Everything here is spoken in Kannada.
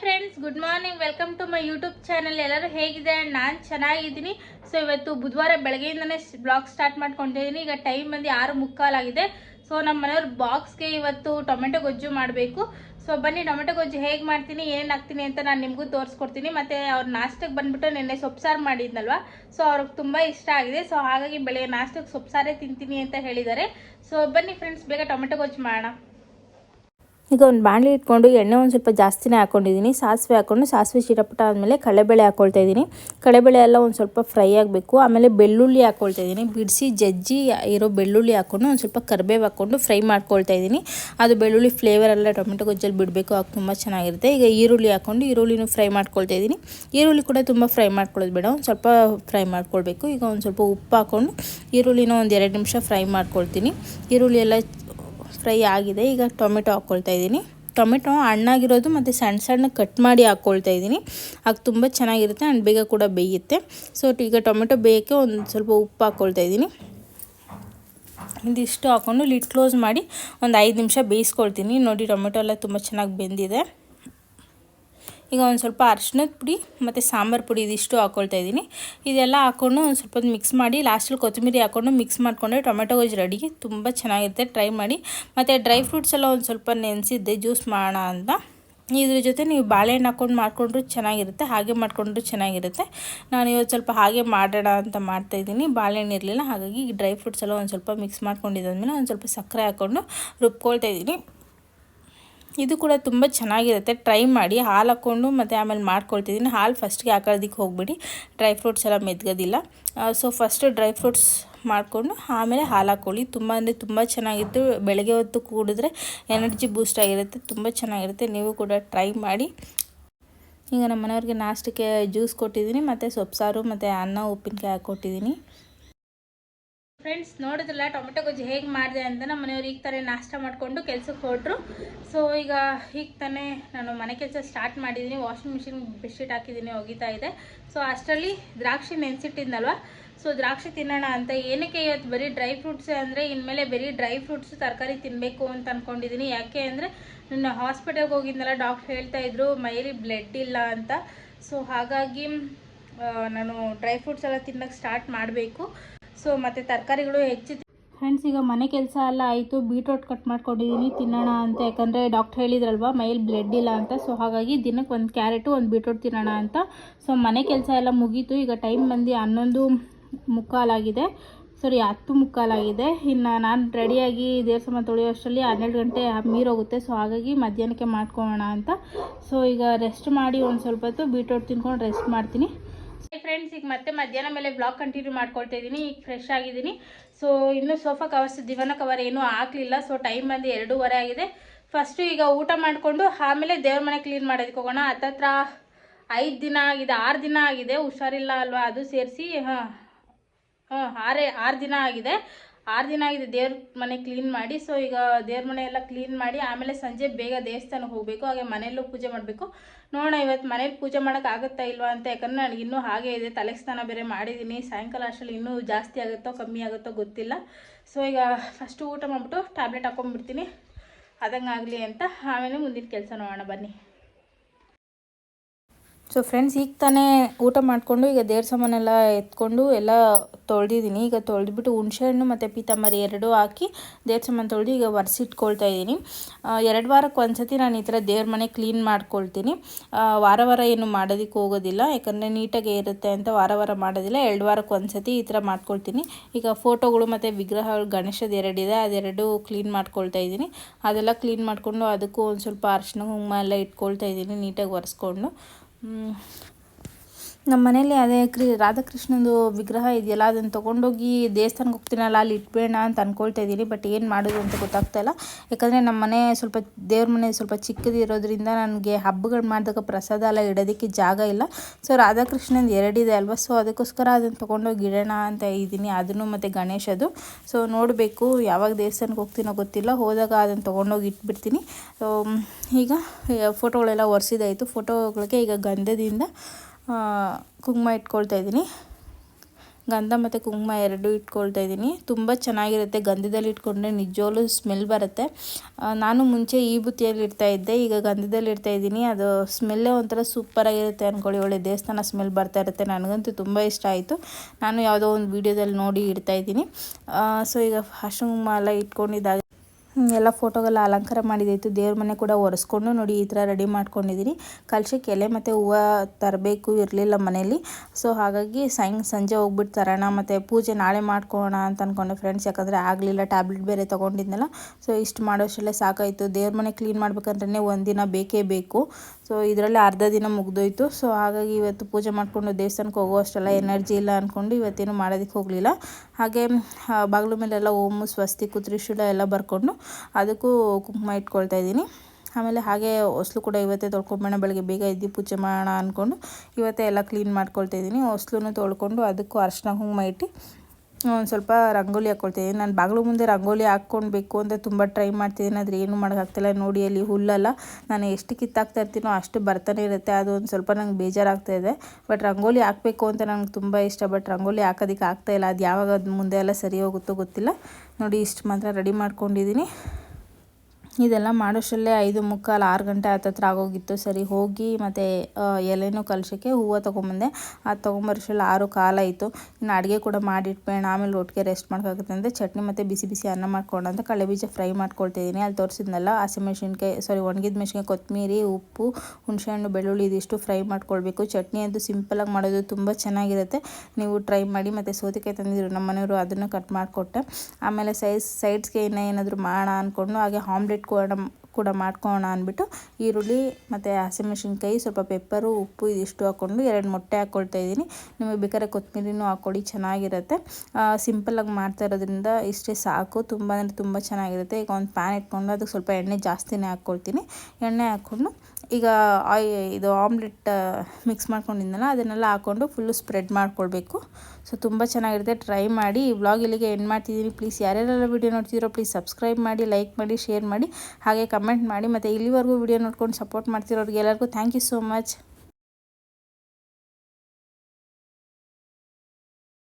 Friends good morning welcome to my YouTube channel ಎಲ್ಲರೂ ಹೇಗಿದೆ? ನಾನು ಚೆನ್ನಾಗಿದ್ದೀನಿ. ಸೊ ಇವತ್ತು ಬುಧವಾರ ಬೆಳಗ್ಗೆಯಿಂದನೇ ಬ್ಲಾಗ್ ಸ್ಟಾರ್ಟ್ ಮಾಡ್ಕೊಂಡಿದ್ದೀನಿ. ಈಗ ಟೈಮ್ ಬಂದು ಆರು ಮುಕ್ಕಾಲಾಗಿದೆ ಸೊ ನಮ್ಮ ಮನೆಯವ್ರ ಬಾಕ್ಸ್ಗೆ ಇವತ್ತು ಟೊಮೆಟೊ ಗೊಜ್ಜು ಮಾಡಬೇಕು. ಸೊ ಬನ್ನಿ, ಟೊಮೆಟೊ ಗೊಜ್ಜು ಹೇಗೆ ಮಾಡ್ತೀನಿ ಏನು ಹಾಕ್ತೀನಿ ಅಂತ ನಾನು ನಿಮಗೂ ತೋರಿಸ್ಕೊಡ್ತೀನಿ. ಮತ್ತು ಅವ್ರ ನಾಷ್ಟಕ್ಕೆ ಬಂದುಬಿಟ್ಟು ನಿನ್ನೆ ಸೊಪ್ಪು ಸಾರು ಮಾಡಿದ್ನಲ್ವ? ಸೊ ಅವ್ರಿಗೆ ತುಂಬ ಇಷ್ಟ ಆಗಿದೆ. ಸೊ ಹಾಗಾಗಿ ಬೆಳಗ್ಗೆ ನಾಷ್ಟಕ್ಕೆ ಸೊಪ್ಪು ಸಾರೇ ತಿಂತೀನಿ ಅಂತ ಹೇಳಿದ್ದಾರೆ. ಸೊ ಬನ್ನಿ ಫ್ರೆಂಡ್ಸ್ ಬೇಗ ಟೊಮೆಟೊ ಗೊಜ್ಜು ಮಾಡೋಣ. ಈಗ ಒಂದು ಬಾಣಲಿ ಇಟ್ಕೊಂಡು ಎಣ್ಣೆ ಒಂದು ಸ್ವಲ್ಪ ಜಾಸ್ತಿನೇ ಹಾಕೊಂಡಿದ್ದೀನಿ ಸಾಸಿವೆ ಹಾಕ್ಕೊಂಡು ಸಾಸಿವೆ ಚಿಟಪಟ ಆದಮೇಲೆ ಕಡಲೆಬೇಳೆ ಹಾಕ್ಕೊಳ್ತಾ ಇದ್ದೀನಿ. ಕಡಲೆಬೇಳೆ ಎಲ್ಲ ಒಂದು ಸ್ವಲ್ಪ ಫ್ರೈ ಆಗಬೇಕು. ಆಮೇಲೆ ಬೆಳ್ಳುಳ್ಳಿ ಹಾಕ್ಕೊಳ್ತಾ ಇದ್ದೀನಿ. ಬಿಡಿಸಿ ಜಜ್ಜಿ ಇರೋ ಬೆಳ್ಳುಳ್ಳಿ ಹಾಕ್ಕೊಂಡು ಒಂದು ಸ್ವಲ್ಪ ಕರಿಬೇವು ಹಾಕ್ಕೊಂಡು ಫ್ರೈ ಮಾಡ್ಕೊಳ್ತಾ ಇದ್ದೀನಿ. ಅದು ಬೆಳ್ಳುಳ್ಳಿ ಫ್ಲೇವರ್ ಎಲ್ಲ ಟೊಮೆಟೊ ಗೊಜ್ಜಲ್ಲಿ ಬಿಡಬೇಕು. ಅದು ತುಂಬ ಚೆನ್ನಾಗಿರುತ್ತೆ. ಈಗ ಈರುಳ್ಳಿ ಹಾಕ್ಕೊಂಡು ಈರುಳ್ಳಿನೂ ಫ್ರೈ ಮಾಡ್ಕೊಳ್ತಾ ಇದ್ದೀನಿ. ಈರುಳ್ಳಿ ಕೂಡ ತುಂಬ ಫ್ರೈ ಮಾಡ್ಕೊಳ್ಳೋದು ಬೇಡ. ಒಂದು ಸ್ವಲ್ಪ ಫ್ರೈ ಮಾಡ್ಕೊಳ್ಬೇಕು. ಈಗ ಒಂದು ಸ್ವಲ್ಪ ಉಪ್ಪು ಹಾಕ್ಕೊಂಡು ಈರುಳ್ಳಿನ ಒಂದು ಎರಡು ನಿಮಿಷ ಫ್ರೈ ಮಾಡ್ಕೊಳ್ತೀನಿ. ಈರುಳ್ಳಿ ಎಲ್ಲ ಫ್ರೈ ಆಗಿದೆ. ಈಗ ಟೊಮೆಟೊ ಹಾಕ್ಕೊಳ್ತಾ ಇದ್ದೀನಿ. ಟೊಮೆಟೊ ಹಣ್ಣಾಗಿರೋದು ಮತ್ತು ಸಣ್ಣ ಸಣ್ಣ ಕಟ್ ಮಾಡಿ ಹಾಕ್ಕೊಳ್ತಾ ಇದ್ದೀನಿ. ಆಗ ತುಂಬ ಚೆನ್ನಾಗಿರುತ್ತೆ ಆ್ಯಂಡ್ ಬೇಗ ಕೂಡ ಬೇಯುತ್ತೆ. ಸೊ ಈಗ ಟೊಮೆಟೊ ಬೇಯೋಕ್ಕೆ ಒಂದು ಸ್ವಲ್ಪ ಉಪ್ಪು ಹಾಕ್ಕೊಳ್ತಾ ಇದ್ದೀನಿ. ಇದಿಷ್ಟು ಹಾಕ್ಕೊಂಡು ಲಿಡ್ ಕ್ಲೋಸ್ ಮಾಡಿ ಒಂದು ಐದು ನಿಮಿಷ ಬೇಯಿಸ್ಕೊಳ್ತೀನಿ. ನೋಡಿ ಟೊಮೆಟೊ ಎಲ್ಲ ತುಂಬ ಚೆನ್ನಾಗಿ ಬೆಂದಿದೆ. ಈಗ ಒಂದು ಸ್ವಲ್ಪ ಅರ್ಶಿನದ ಪುಡಿ ಮತ್ತು ಸಾಂಬಾರು ಪುಡಿ ಇದಿಷ್ಟು ಹಾಕ್ಕೊಳ್ತಾ ಇದ್ದೀನಿ. ಇದೆಲ್ಲ ಹಾಕ್ಕೊಂಡು ಒಂದು ಸ್ವಲ್ಪ ಮಿಕ್ಸ್ ಮಾಡಿ ಲಾಸ್ಟಲ್ಲಿ ಕೊತ್ತಂಬರಿ ಹಾಕ್ಕೊಂಡು ಮಿಕ್ಸ್ ಮಾಡಿಕೊಂಡ್ರೆ ಟೊಮೆಟೊ ಗೊಜ್ಜು ರೆಡಿ ತುಂಬ ಚೆನ್ನಾಗಿರುತ್ತೆ. ಟ್ರೈ ಮಾಡಿ. ಮತ್ತು ಡ್ರೈ ಫ್ರೂಟ್ಸ್ ಎಲ್ಲ ಒಂದು ಸ್ವಲ್ಪ ನೆನೆಸಿದ್ದೆ ಜ್ಯೂಸ್ ಮಾಡೋಣ ಅಂತ. ಇದ್ರ ಜೊತೆ ನೀವು ಬಾಳೆಹಣ್ಣು ಹಾಕ್ಕೊಂಡು ಮಾಡಿಕೊಂಡ್ರು ಚೆನ್ನಾಗಿರುತ್ತೆ, ಹಾಗೆ ಮಾಡಿಕೊಂಡ್ರು ಚೆನ್ನಾಗಿರುತ್ತೆ. ನಾನು ಇವತ್ತು ಸ್ವಲ್ಪ ಹಾಗೆ ಮಾಡೋಣ ಅಂತ ಮಾಡ್ತಾಯಿದ್ದೀನಿ ಬಾಳೆಹಣ್ಣು ಇರಲಿಲ್ಲ, ಹಾಗಾಗಿ ಡ್ರೈ ಫ್ರೂಟ್ಸ್ ಎಲ್ಲ ಒಂದು ಸ್ವಲ್ಪ ಮಿಕ್ಸ್ ಮಾಡ್ಕೊಂಡಿದ್ದಾದ್ಮೇಲೆ ಒಂದು ಸ್ವಲ್ಪ ಸಕ್ಕರೆ ಹಾಕ್ಕೊಂಡು ರುಬ್ಕೊಳ್ತಾ ಇದ್ದೀನಿ. ಇದು ಕೂಡ ತುಂಬ ಚೆನ್ನಾಗಿರುತ್ತೆ. ಟ್ರೈ ಮಾಡಿ, ಹಾಲು ಹಾಕ್ಕೊಂಡು ಮತ್ತು ಆಮೇಲೆ ಮಾಡ್ಕೊಳ್ತಿದ್ದೀನಿ ಹಾಲು ಫಸ್ಟ್ಗೆ ಹಾಕೋದಕ್ಕೆ ಹೋಗ್ಬಿಡಿ. ಡ್ರೈ ಫ್ರೂಟ್ಸ್ ಎಲ್ಲ ಮೆದ್ಗೋದಿಲ್ಲ ಸೊ ಫಸ್ಟ್ ಡ್ರೈ ಫ್ರೂಟ್ಸ್ ಮಾಡಿಕೊಂಡು ಆಮೇಲೆ ಹಾಲು ಹಾಕ್ಕೊಳ್ಳಿ ತುಂಬ ಅಂದರೆ ತುಂಬ ಚೆನ್ನಾಗಿತ್ತು. ಬೆಳಗ್ಗೆ ಹೊತ್ತು ಕೂಡಿದ್ರೆ ಎನರ್ಜಿ ಬೂಸ್ಟ್ ಆಗಿರುತ್ತೆ. ತುಂಬ ಚೆನ್ನಾಗಿರುತ್ತೆ. ನೀವು ಕೂಡ ಟ್ರೈ ಮಾಡಿ. ಈಗ ನಮ್ಮ ಮನೆಯವ್ರಿಗೆ ನಾಷ್ಟಕ್ಕೆ ಜ್ಯೂಸ್ ಕೊಟ್ಟಿದ್ದೀನಿ ಮತ್ತು ಸೊಪ್ಪು ಸಾರು, ಮತ್ತು ಅನ್ನ, ಉಪ್ಪಿನಕಾಯಿ ಹಾಕ್ಕೊಟ್ಟಿದ್ದೀನಿ ಫ್ರೆಂಡ್ಸ್ ನೋಡಿದ್ರಲ್ಲ, ಟೊಮೆಟೊ ಗೊಜ್ಜು ಹೇಗೆ ಮಾಡಿದೆ ಅಂತ ನಮ್ಮ ಮನೆಯವ್ರು ಈಗ ತಾನೇ ನಾಷ್ಟ ಮಾಡಿಕೊಂಡು ಕೆಲ್ಸಕ್ಕೆ ಹೊರಟ್ರು ಸೊ ಈಗ ಈಗ ತಾನೇ ನಾನು ಮನೆ ಕೆಲಸ ಸ್ಟಾರ್ಟ್ ಮಾಡಿದ್ದೀನಿ ವಾಷಿಂಗ್ ಮಿಷಿನ್ ಬೆಡ್ಶೀಟ್ ಹಾಕಿದ್ದೀನಿ ಒಗಿತಾ ಇದೆ. ಸೊ ಅಷ್ಟರಲ್ಲಿ ದ್ರಾಕ್ಷಿ ನೆನೆಸಿಟ್ಟಿದ್ನಲ್ವ? ಸೊ ದ್ರಾಕ್ಷಿ ತಿನ್ನೋಣ ಅಂತ. ಏನಕ್ಕೆ ಇವತ್ತು ಬರೀ ಡ್ರೈ ಫ್ರೂಟ್ಸ್ ಅಂದರೆ, ಇನ್ಮೇಲೆ ಬರೀ ಡ್ರೈ ಫ್ರೂಟ್ಸ್ ತರಕಾರಿ ತಿನ್ನಬೇಕು ಅಂತ ಅಂದ್ಕೊಂಡಿದ್ದೀನಿ ಯಾಕೆ ಅಂದರೆ, ನನ್ನ ಹಾಸ್ಪಿಟಲ್ಗೆ ಹೋಗಿದ್ನಲ್ಲ ಡಾಕ್ಟ್ರ್ ಹೇಳ್ತಾ ಇದ್ರು, ಮೈಲಿ ಬ್ಲಡ್ ಇಲ್ಲ ಅಂತ. ಸೊ ಹಾಗಾಗಿ ನಾನು ಡ್ರೈ ಫ್ರೂಟ್ಸ್ ಎಲ್ಲ ತಿನ್ನೋಕ್ಕೆ ಸ್ಟಾರ್ಟ್ ಮಾಡಬೇಕು. ಸೊ ಮತ್ತು ತರಕಾರಿಗಳು ಹೆಚ್ಚು ಫ್ರೆಂಡ್ಸ್ ಈಗ ಮನೆ ಕೆಲಸ ಎಲ್ಲ ಆಯಿತು. ಬೀಟ್ರೋಟ್ ಕಟ್ ಮಾಡ್ಕೊಂಡಿದ್ದೀನಿ ತಿನ್ನೋಣ ಅಂತ. ಯಾಕಂದರೆ ಡಾಕ್ಟರ್ ಹೇಳಿದ್ರಲ್ವ ಮೈಲಿ ಬ್ಲಡ್ ಇಲ್ಲ ಅಂತ. ಸೊ ಹಾಗಾಗಿ ದಿನಕ್ಕೆ ಒಂದು ಕ್ಯಾರೆಟು ಒಂದು ಬೀಟ್ರೋಟ್ ತಿನ್ನೋಣ ಅಂತ. ಸೊ ಮನೆ ಕೆಲಸ ಎಲ್ಲ ಮುಗೀತು. ಈಗ ಟೈಮ್ ಬಂದು ಹನ್ನೊಂದು ಮುಕ್ಕಾಲಾಗಿದೆ. ಸಾರಿ ಹತ್ತು ಮುಕ್ಕಾಲಾಗಿದೆ. ಇನ್ನು ನಾನು ರೆಡಿಯಾಗಿ ದೇವ್ರ ಸಮ ತೊಳೆಯೋ ಅಷ್ಟರಲ್ಲಿ ಹನ್ನೆರಡು ಗಂಟೆ ಮೀರೋಗುತ್ತೆ ಸೊ ಹಾಗಾಗಿ ಮಧ್ಯಾಹ್ನಕ್ಕೆ ಮಾಡ್ಕೊಳ್ಳೋಣ ಅಂತ. ಸೊ ಈಗ ರೆಸ್ಟ್ ಮಾಡಿ ಒಂದು ಸ್ವಲ್ಪ ಹೊತ್ತು ಬೀಟ್ರೋಟ್ ತಿನ್ಕೊಂಡು ರೆಸ್ಟ್ ಮಾಡ್ತೀನಿ. ಫ್ರೆಂಡ್ಸ್ ಈಗ ಮತ್ತೆ ಮಧ್ಯಾಹ್ನ ಮೇಲೆ ಬ್ಲಾಗ್ ಕಂಟಿನ್ಯೂ ಮಾಡ್ಕೊಳ್ತಾ ಇದ್ದೀನಿ. ಈಗ ಫ್ರೆಶ್ ಆಗಿದ್ದೀನಿ. ಸೊ ಇನ್ನೂ ಸೋಫಾ ಕವರ್ಸ್ ದಿವಾನ ಕವರ್ ಏನೂ ಹಾಕಲಿಲ್ಲ. ಸೊ ಟೈಮ್ ಬಂದು ಎರಡೂವರೆ ಆಗಿದೆ. ಫಸ್ಟು ಈಗ ಊಟ ಮಾಡಿಕೊಂಡು ಆಮೇಲೆ ದೇವ್ರ ಮನೆ ಕ್ಲೀನ್ ಮಾಡೋದಕ್ಕೆ ಹೋಗೋಣ. ಹತ್ತತ್ರ ಐದು ದಿನ ಆಗಿದೆ, ಆರು ದಿನ ಆಗಿದೆ. ಹುಷಾರಿಲ್ಲ ಅಲ್ವಾ? ಅದು ಸೇರಿಸಿ, ಹಾಂ ಹಾಂ, ಆರೇ, ಆರು ದಿನ ಆಗಿದೆ. ಆರು ದಿನ ಆಗಿದೆ ದೇವ್ರ ಮನೆ ಕ್ಲೀನ್ ಮಾಡಿ. ಸೊ ಈಗ ದೇವ್ರ ಮನೆ ಎಲ್ಲ ಕ್ಲೀನ್ ಮಾಡಿ, ಆಮೇಲೆ ಸಂಜೆ ಬೇಗ ದೇವಸ್ಥಾನಕ್ಕೆ ಹೋಗಬೇಕು, ಹಾಗೆ ಮನೆಯಲ್ಲೂ ಪೂಜೆ ಮಾಡಬೇಕು. ನೋಡೋಣ ಇವತ್ತು ಮನೇಲಿ ಪೂಜೆ ಮಾಡೋಕ್ಕಾಗುತ್ತಾ ಇಲ್ವಾ ಅಂತ, ಯಾಕಂದರೆ ನನಗೆ ಇನ್ನೂ ಹಾಗೆ ಇದೆ. ತಲೆ ಸ್ನಾನ ಬೇರೆ ಮಾಡಿದ್ದೀನಿ ಸಾಯಂಕಾಲ ಅಷ್ಟರಲ್ಲಿ ಇನ್ನೂ ಜಾಸ್ತಿ ಆಗುತ್ತೋ, ಕಮ್ಮಿ ಆಗುತ್ತೋ ಗೊತ್ತಿಲ್ಲ. ಸೊ ಈಗ ಫಸ್ಟು ಊಟ ಮಾಡಿಬಿಟ್ಟು ಟ್ಯಾಬ್ಲೆಟ್ ಹಾಕೊಂಡ್ಬಿಡ್ತೀನಿ. ಆಗಲಿ ಅಂತ. ಆಮೇಲೆ ಮುಂದಿನ ಕೆಲಸ ನೋಡೋಣ, ಬನ್ನಿ. ಸೊ ಫ್ರೆಂಡ್ಸ್ ಈಗ ತಾನೇ ಊಟ ಮಾಡಿಕೊಂಡು, ಈಗ ದೇವ್ರ ಸಾಮಾನೆಲ್ಲ ಎತ್ಕೊಂಡು ಎಲ್ಲ ತೊಳೆದಿದ್ದೀನಿ. ಈಗ ತೊಳೆದ್ಬಿಟ್ಟು ಹುಣಸೆಹಣ್ಣು ಮತ್ತು ಪೀತಾಂಬರಿ ಎರಡೂ ಹಾಕಿ ದೇವ್ರ ಸಾಮಾನು ತೊಳೆದು ಈಗ ಒರೆಸಿಟ್ಕೊಳ್ತಾ ಇದ್ದೀನಿ. ಎರಡು ವಾರಕ್ಕೆ ಒಂದ್ಸತಿ ನಾನು ಈ ಥರ ದೇವ್ರ ಮನೆ ಕ್ಲೀನ್ ಮಾಡ್ಕೊಳ್ತೀನಿ. ವಾರ ವಾರ ಏನು ಮಾಡೋದಕ್ಕೆ ಹೋಗೋದಿಲ್ಲ. ಯಾಕಂದರೆ ನೀಟಾಗಿ ಇರುತ್ತೆ ಅಂತ ವಾರ ವಾರ ಮಾಡೋದಿಲ್ಲ. ಎರಡು ವಾರಕ್ಕೆ ಒಂದ್ಸತಿ ಈ ಥರ ಮಾಡ್ಕೊಳ್ತೀನಿ. ಈಗ ಫೋಟೋಗಳು ಮತ್ತು ವಿಗ್ರಹಗಳು, ಗಣೇಶದ ಎರಡಿದೆ ಅದೆರಡು ಕ್ಲೀನ್ ಮಾಡ್ಕೊಳ್ತಾ ಇದ್ದೀನಿ. ಅದೆಲ್ಲ ಕ್ಲೀನ್ ಮಾಡಿಕೊಂಡು ಅದಕ್ಕೂ ಒಂದು ಸ್ವಲ್ಪ ಅರಿಶಿನ ಕುಂಕುಮ ಎಲ್ಲ ಇಟ್ಕೊಳ್ತಾ ಇದ್ದೀನಿ ನೀಟಾಗಿ ಒರೆಸ್ಕೊಂಡು. Hmm. ನಮ್ಮ ಮನೇಲಿ ಅದೇ ಕ್ರಿ ರಾಧಾಕೃಷ್ಣಂದು ವಿಗ್ರಹ ಇದೆಯಲ್ಲ, ಅದನ್ನು ತೊಗೊಂಡೋಗಿ ದೇವಸ್ಥಾನಕ್ಕೆ ಹೋಗ್ತೀನಲ್ಲ, ಅಲ್ಲಿ ಇಟ್ಬೇಡ ಅಂತ ಅಂದ್ಕೊಳ್ತಾ ಇದ್ದೀನಿ ಬಟ್ ಏನು ಮಾಡೋದು ಅಂತ ಗೊತ್ತಾಗ್ತಾ ಇಲ್ಲ. ಯಾಕಂದರೆ ನಮ್ಮ ಮನೆ ಸ್ವಲ್ಪ, ದೇವ್ರ ಮನೆ ಸ್ವಲ್ಪ ಚಿಕ್ಕದಿರೋದ್ರಿಂದ ನನಗೆ ಹಬ್ಬಗಳು ಮಾಡಿದಾಗ ಪ್ರಸಾದ ಎಲ್ಲ ಇಡೋದಕ್ಕೆ ಜಾಗ ಇಲ್ಲ. ಸೊ ರಾಧಾಕೃಷ್ಣಂದು ಎರಡಿದೆ ಅಲ್ವಾ ಸೊ ಅದಕ್ಕೋಸ್ಕರ ಅದನ್ನು ತೊಗೊಂಡೋಗಿ ಇಡೋಣ ಅಂತ ಇದ್ದೀನಿ, ಅದನ್ನು ಮತ್ತು ಗಣೇಶದು. ಸೊ ನೋಡಬೇಕು ಯಾವಾಗ ದೇವಸ್ಥಾನಕ್ಕೆ ಹೋಗ್ತೀನೋ ಗೊತ್ತಿಲ್ಲ, ಹೋದಾಗ ಅದನ್ನು ತೊಗೊಂಡೋಗಿ ಇಟ್ಬಿಡ್ತೀನಿ. ಈಗ ಫೋಟೋಗಳೆಲ್ಲ ಒರೆಸಿದಾಯಿತು ಫೋಟೋಗಳಿಗೆ ಈಗ ಗಂಧದಿಂದ ಕುಂಕುಮ ಇಟ್ಕೊಳ್ತಾ ಇದ್ದೀನಿ. ಗಂಧ ಮತ್ತು ಕುಂಕುಮ ಎರಡು ಇಟ್ಕೊಳ್ತಾ ಇದ್ದೀನಿ. ತುಂಬ ಚೆನ್ನಾಗಿರುತ್ತೆ. ಗಂಧದಲ್ಲಿ ಇಟ್ಕೊಂಡ್ರೆ ನಿಜವಾಗ್ಲೂ ಸ್ಮೆಲ್ ಬರುತ್ತೆ. ನಾನು ಮುಂಚೆ ಈ ಬುತ್ತಿಯಲ್ಲಿ ಇಡ್ತಾ ಇದ್ದೆ. ಈಗ ಗಂಧದಲ್ಲಿ ಇಡ್ತಾ ಇದ್ದೀನಿ. ಅದು ಸ್ಮೆಲ್ಲೇ ಒಂಥರ ಸೂಪರಾಗಿರುತ್ತೆ ಅಂದ್ಕೊಳ್ಳಿ ಒಳ್ಳೆ ದೇವಸ್ಥಾನ ಸ್ಮೆಲ್ ಬರ್ತಾ ಇರುತ್ತೆ. ನನಗಂತೂ ತುಂಬ ಇಷ್ಟ ಆಯಿತು. ನಾನು ಯಾವುದೋ ಒಂದು ವೀಡಿಯೋದಲ್ಲಿ ನೋಡಿ ಇಡ್ತಾ ಇದ್ದೀನಿ. ಸೊ ಈಗ ಅಶುಂಗ ಎಲ್ಲ ಇಟ್ಕೊಂಡಿದ್ದಾಗ ಎಲ್ಲ ಫೋಟೋಗೆಲ್ಲ ಅಲಂಕಾರ ಮಾಡಿದ್ದಾಯಿತು ದೇವ್ರ ಮನೆ ಕೂಡ ಒರೆಸ್ಕೊಂಡು ನೋಡಿ ಈ ಥರ ರೆಡಿ ಮಾಡ್ಕೊಂಡಿದ್ದೀನಿ ಕಲಶಕ್ಕೆ ಎಲೆ ಮತ್ತು ಹೂವು ತರಬೇಕು ಇರಲಿಲ್ಲ ಮನೇಲಿ. ಸೊ ಹಾಗಾಗಿ ಸಾಯಂ ಸಂಜೆ ಹೋಗ್ಬಿಟ್ಟು ತರೋಣ ಮತ್ತು ಪೂಜೆ ನಾಳೆ ಮಾಡ್ಕೋಣ ಅಂತ ಅಂದ್ಕೊಂಡೆ ಫ್ರೆಂಡ್ಸ್ ಯಾಕಂದರೆ ಆಗಲಿಲ್ಲ ಟ್ಯಾಬ್ಲೆಟ್ ಬೇರೆ ತೊಗೊಂಡಿದ್ನಲ್ಲ. ಸೊ ಇಷ್ಟು ಮಾಡೋಷ್ಟರಲ್ಲೇ ಸಾಕಾಯಿತು. ದೇವ್ರ ಮನೆ ಕ್ಲೀನ್ ಮಾಡ್ಬೇಕಂದ್ರೆ ಒಂದಿನ ಬೇಕೇ ಬೇಕು. ಸೊ ಇದರಲ್ಲಿ ಅರ್ಧ ದಿನ ಮುಗ್ದೋಯ್ತು. ಸೊ ಹಾಗಾಗಿ ಇವತ್ತು ಪೂಜೆ ಮಾಡಿಕೊಂಡು ದೇವಸ್ಥಾನಕ್ಕೆ ಹೋಗೋ ಅಷ್ಟೆಲ್ಲ ಎನರ್ಜಿ ಇಲ್ಲ ಅಂದ್ಕೊಂಡು ಇವತ್ತೇನು ಮಾಡೋದಕ್ಕೆ ಹೋಗಲಿಲ್ಲ. ಹಾಗೆ ಬಾಗಿಲು ಮೇಲೆಲ್ಲ ಓಮು, ಸ್ವಸ್ತಿ ಕುತ್ರಿಶೂಲ ಎಲ್ಲ ಬರ್ಕೊಂಡು ಅದಕ್ಕೂ ಕುಂಕುಮ ಇಟ್ಕೊಳ್ತಾ ಇದ್ದೀನಿ. ಆಮೇಲೆ ಹಾಗೆ ಹೊಸ್ಲು ಕೂಡ ಇವತ್ತೇ ತೊಳ್ಕೊಂಬೋಣ ಬೆಳಗ್ಗೆ ಬೇಗ ಎದ್ದು ಪೂಜೆ ಮಾಡೋಣ ಅಂದ್ಕೊಂಡು ಇವತ್ತೇ ಎಲ್ಲ ಕ್ಲೀನ್ ಮಾಡ್ಕೊಳ್ತಾ ಇದ್ದೀನಿ. ಹೊಸ್ಲು ತೊಳ್ಕೊಂಡು ಅದಕ್ಕೂ ಅರ್ಶಿನ, ಕುಂಕುಮ ಇಟ್ಟು ಒಂದು ಸ್ವಲ್ಪ ರಂಗೋಲಿ ಹಾಕ್ಕೊಳ್ತೀನಿ ನಾನು ಬಾಗಿಲು ಮುಂದೆ ರಂಗೋಲಿ ಹಾಕ್ಕೊಳ್ಬೇಕು ಅಂತ ತುಂಬ ಟ್ರೈ ಮಾಡ್ತಿದ್ದೀನಿ ಆದರೆ ಏನು ಮಾಡೋಕ್ಕಾಗ್ತಿಲ್ಲ ನೋಡಿ, ಅಲ್ಲಿ ಹುಲ್ಲಲ್ಲ. ನಾನು ಎಷ್ಟು ಕಿತ್ತಾಕ್ತಾ ಇರ್ತೀನೋ ಅಷ್ಟು ಬರ್ತಾನೆ ಇರುತ್ತೆ. ಅದು ಒಂದು ಸ್ವಲ್ಪ ನಂಗೆ ಬೇಜಾರಾಗ್ತಾ ಇದೆ. ಬಟ್ ರಂಗೋಲಿ ಹಾಕಬೇಕು ಅಂತ ನಂಗೆ ತುಂಬ ಇಷ್ಟ. ಬಟ್ ರಂಗೋಲಿ ಹಾಕೋದಕ್ಕೆ ಆಗ್ತಾ ಇಲ್ಲ. ಅದು ಯಾವಾಗ ಅದು ಮುಂದೆ ಎಲ್ಲ ಸರಿ ಹೋಗುತ್ತೋ ಗೊತ್ತಿಲ್ಲ. ನೋಡಿ, ಇಷ್ಟು ಮಾತ್ರ ರೆಡಿ ಮಾಡ್ಕೊಂಡಿದ್ದೀನಿ ಇದೆಲ್ಲ ಮಾಡೋಷ್ಟರಲ್ಲೇ ಐದು ಮುಕ್ಕಾಲು ಆರು ಗಂಟೆ ಹತ್ತತ್ರ ಆಗೋಗಿತ್ತು. ಸರಿ, ಹೋಗಿ ಮತ್ತು ಎಲೆನೂ ಕಲಿಸೋಕ್ಕೆ ಹೂವು ತೊಗೊಂಬಂದೆ. ಅದು ತೊಗೊಂಬರೋಷ್ಟರಲ್ಲಿ ಆರು ಕಾಲಾಯಿತು ಇನ್ನು ಅಡುಗೆ ಕೂಡ ಮಾಡಿಟ್ಬೇಣ ಆಮೇಲೆ ಒಟ್ಟಿಗೆ ರೆಸ್ಟ್ ಮಾಡೋಕ್ಕಾಗುತ್ತೆ ಅಂದರೆ ಚಟ್ನಿ ಮತ್ತು ಬಿಸಿ ಬಿಸಿ ಅನ್ನ ಮಾಡ್ಕೊಂಡು ಅಂತ ಕಳೆ ಬೀಜ ಫ್ರೈ ಮಾಡ್ಕೊಳ್ತಿದ್ದೀನಿ. ಅಲ್ಲಿ ತೋರಿಸಿದ್ನಲ್ಲ ಹಸಿಮೆಣ್ಸಿನ್ಕಾಯಿ ಸಾರಿ ಒಣಗಿದ ಮೆಣಸಿನ್ಕಾಯಿ, ಕೊತ್ತಂಬರಿ, ಉಪ್ಪು ಹುಣಸೆಹಣ್ಣು ಬೆಳ್ಳುಳ್ಳಿ, ಇದಿಷ್ಟು ಫ್ರೈ ಮಾಡ್ಕೊಳ್ಬೇಕು. ಚಟ್ನಿ ಅದು ಸಿಂಪಲಾಗಿ ಮಾಡೋದು ತುಂಬ ಚೆನ್ನಾಗಿರುತ್ತೆ. ನೀವು ಟ್ರೈ ಮಾಡಿ ಮತ್ತು ಸೌತೆಕಾಯಿ ತಂದಿದ್ರು ನಮ್ಮ ಮನೆಯವರು ಅದನ್ನು ಕಟ್ ಮಾಡಿಕೊಟ್ಟೆ. ಆಮೇಲೆ ಸೈಡ್ಸ್ಗೆ ಇನ್ನೂ ಏನಾದರೂ ಮಾಡೋಣ ಅಂದ್ಕೊಂಡು ಹಾಗೆ ಆಮ್ಲೆಟ್ ಕೂಡ ಕೂಡ ಮಾಡ್ಕೊಳ್ಳೋಣ ಅಂದ್ಬಿಟ್ಟು ಈರುಳ್ಳಿ ಮತ್ತು ಹಸಿಮೆಣ್ಸಿನ್ಕಾಯಿ ಸ್ವಲ್ಪ ಪೆಪ್ಪರು, ಉಪ್ಪು ಇದಿಷ್ಟು ಹಾಕ್ಕೊಂಡು ಎರಡು ಮೊಟ್ಟೆ ಹಾಕ್ಕೊಳ್ತಾ ಇದ್ದೀನಿ. ನಿಮಗೆ ಬೇಕಾದ್ರೆ ಕೊತ್ತಂಬರಿನೂ ಹಾಕ್ಕೊಳ್ಳಿ ಚೆನ್ನಾಗಿರುತ್ತೆ. ಸಿಂಪಲಾಗಿ ಮಾಡ್ತಾ ಇರೋದ್ರಿಂದ ಇಷ್ಟೇ ಸಾಕು. ತುಂಬ ಅಂದರೆ ತುಂಬ ಚೆನ್ನಾಗಿರುತ್ತೆ. ಈಗ ಒಂದು ಪ್ಯಾನ್ ಇಟ್ಕೊಂಡು ಅದಕ್ಕೆ ಸ್ವಲ್ಪ ಎಣ್ಣೆ ಜಾಸ್ತಿನೇ ಹಾಕ್ಕೊಳ್ತೀನಿ. ಎಣ್ಣೆ ಹಾಕ್ಕೊಂಡು ಈಗ ಆಯ್, ಇದು ಆಮ್ಲೆಟ್ ಮಿಕ್ಸ್ ಮಾಡ್ಕೊಂಡಿದ್ನಲ್ಲ, ಅದನ್ನೆಲ್ಲ ಹಾಕ್ಕೊಂಡು ಫುಲ್ಲು ಸ್ಪ್ರೆಡ್ ಮಾಡ್ಕೊಳ್ಬೇಕು. ಸೊ ತುಂಬ ಚೆನ್ನಾಗಿರುತ್ತೆ. ಟ್ರೈ ಮಾಡಿ. ಈ ವ್ಲಾಗ್ ಇಲ್ಲಿಗೆ ಎಂಡ್ ಮಾಡ್ತಿದ್ದೀನಿ. ಪ್ಲೀಸ್ ಯಾರ್ಯಾರೆಲ್ಲ ವೀಡಿಯೋ ನೋಡ್ತಿದ್ರೋ ಪ್ಲೀಸ್ ಸಬ್ಸ್ಕ್ರೈಬ್ ಮಾಡಿ ಲೈಕ್ ಮಾಡಿ ಶೇರ್ ಮಾಡಿ, ಹಾಗೆ ಕಮೆಂಟ್ ಮಾಡಿ, ಮತ್ತು ಇಲ್ಲಿವರೆಗೂ ವೀಡಿಯೋ ನೋಡ್ಕೊಂಡು ಸಪೋರ್ಟ್ ಮಾಡ್ತಿರೋರಿಗೆ ಎಲ್ಲರಿಗೂ ಥ್ಯಾಂಕ್ ಯು ಸೋ ಮಚ್